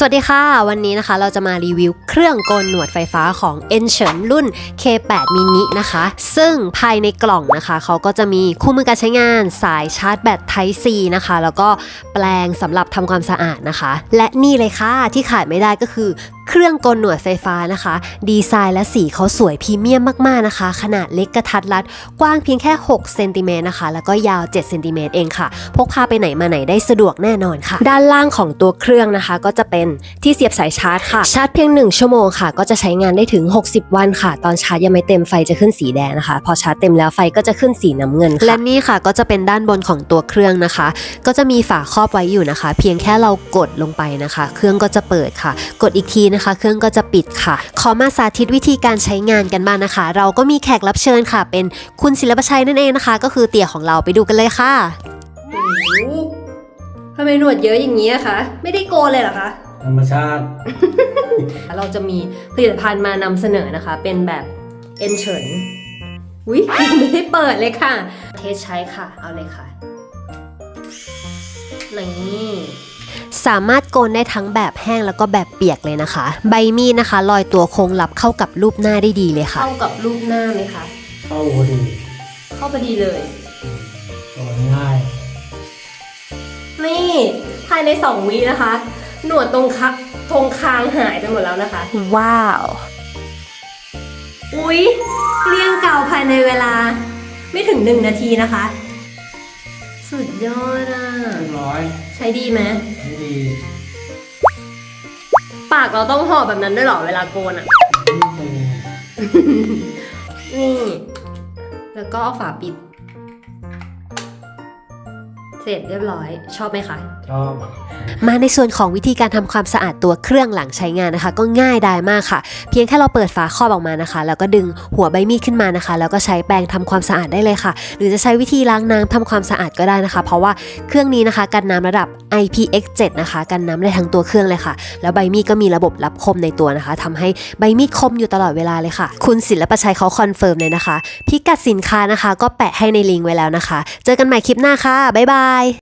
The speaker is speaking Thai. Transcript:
สวัสดีค่ะ วันนี้นะคะเราจะมารีวิวเครื่องโกนหนวดไฟฟ้าของ e n c h e n รุ่น K8 mini นะคะ ซึ่งภายในกล่องนะคะ เขาก็จะมีคู่มือการใช้งาน สายชาร์จแบต Type C นะคะ แล้วก็แปลงสำหรับทำความสะอาดนะคะ และนี่เลยค่ะที่ขาดไม่ได้ก็คือ เครื่องกนหน่วดไฟฟ้านะคะ ดีไซน์และสีเขาสวยพรีเมียมมากๆนะคะ ขนาดเล็กกระทัดรัด กว้างเพียงแค่ 6 เซนติเมตรนะคะ แล้วก็ยาว 7 เซนติเมตรเองค่ะ พกพาไปไหนมาไหนได้สะดวกแน่นอนค่ะ ด้านล่างของตัวเครื่องนะคะ ก็จะเป็นที่เสียบสายชาร์จค่ะ ชาร์จเพียง 1 ชั่วโมงค่ะ ก็จะใช้งานได้ถึง 60 วันค่ะ ตอนชาร์จยังไม่เต็มไฟจะขึ้นสีแดงนะคะ พอชาร์จเต็มแล้วไฟก็จะขึ้นสีน้ำเงินและนี่ค่ะ ก็จะเป็นด้านบนของตัวเครื่องนะคะ ก็จะมีฝาครอบไว้อยู่นะคะ เพียงแค่เรากดลงไปนะคะ เครื่องก็จะเปิดค่ะ กดอีกทีนะคะเครื่องก็จะปิดค่ะ ขอมาสาธิตวิธีการใช้งานกันบ้างนะคะ เราก็มีแขกรับเชิญค่ะ เป็นคุณศิลปชัยนั่นเองนะคะ ก็คือเตี่ยของเราไปดูกันเลยค่ะทำไมหนวดเยอะอย่างนี้คะ ไม่ได้โกนเลยเหรอคะ ธรรมชาติ เราจะมีผลิตภัณฑ์มานำเสนอนะคะ เป็นแบบเอนเฉินอุ้ยยังไม่ได้เปิดเลยค่ะ เทสใช้ค่ะ เอาเลยค่ะ นี่ สามารถโกนได้ทั้งแบบแห้งแล้วก็แบบเปียกเลยนะคะ ใบมีดนะคะลอยตัวโค้งรับเข้ากับรูปหน้าได้ดีเลยค่ะ เข้ากับรูปหน้าไหมคะ เข้าพอดีเข้าพอดีเลยตัวง่าย นี่ภายใน 2 วินะคะ หนวดตรงคะตรงคางหายไปหมดแล้วนะคะ ว้าว อุ๊ยเกลี้ยงเกาภายในเวลา ไม่ถึง 1 นาทีนะคะ สุดยอดอะ เรียบร้อยใช้ดีไหมไม่ดีปากเราต้องห่อแบบนั้นด้วยเหรอเวลาโกนอะ ไม่ดีนี่ แล้วก็เอาฝาปิด เสร็จเรียบร้อย ชอบไหมคะ ชอบ มาในส่วนของวิธีการทำความสะอาดตัวเครื่องหลังใช้งานนะคะ ก็ง่ายดายมากค่ะ เพียงแค่เราเปิดฝาครอบออกมานะคะ แล้วก็ดึงหัวใบมีดขึ้นมานะคะ แล้วก็ใช้แปรงทำความสะอาดได้เลยค่ะ หรือจะใช้วิธีล้างน้ำทำความสะอาดก็ได้นะคะ เพราะว่าเครื่องนี้นะคะ กันน้ำระดับ IPX7 นะคะกันน้ำได้ทั้งตัวเครื่องเลยค่ะ แล้วใบมีดก็มีระบบรับคมในตัวนะคะทำให้ใบมีดคมอยู่ตลอดเวลาเลยค่ะ คุณศิลปชัยเขาคอนเฟิร์มเลยนะคะ พิกัดสินค้านะคะ ก็แปะให้ในลิงก์ไว้แล้วนะคะ เจอกันใหม่คลิปหน้าค่ะบ๊ายบาย Bye.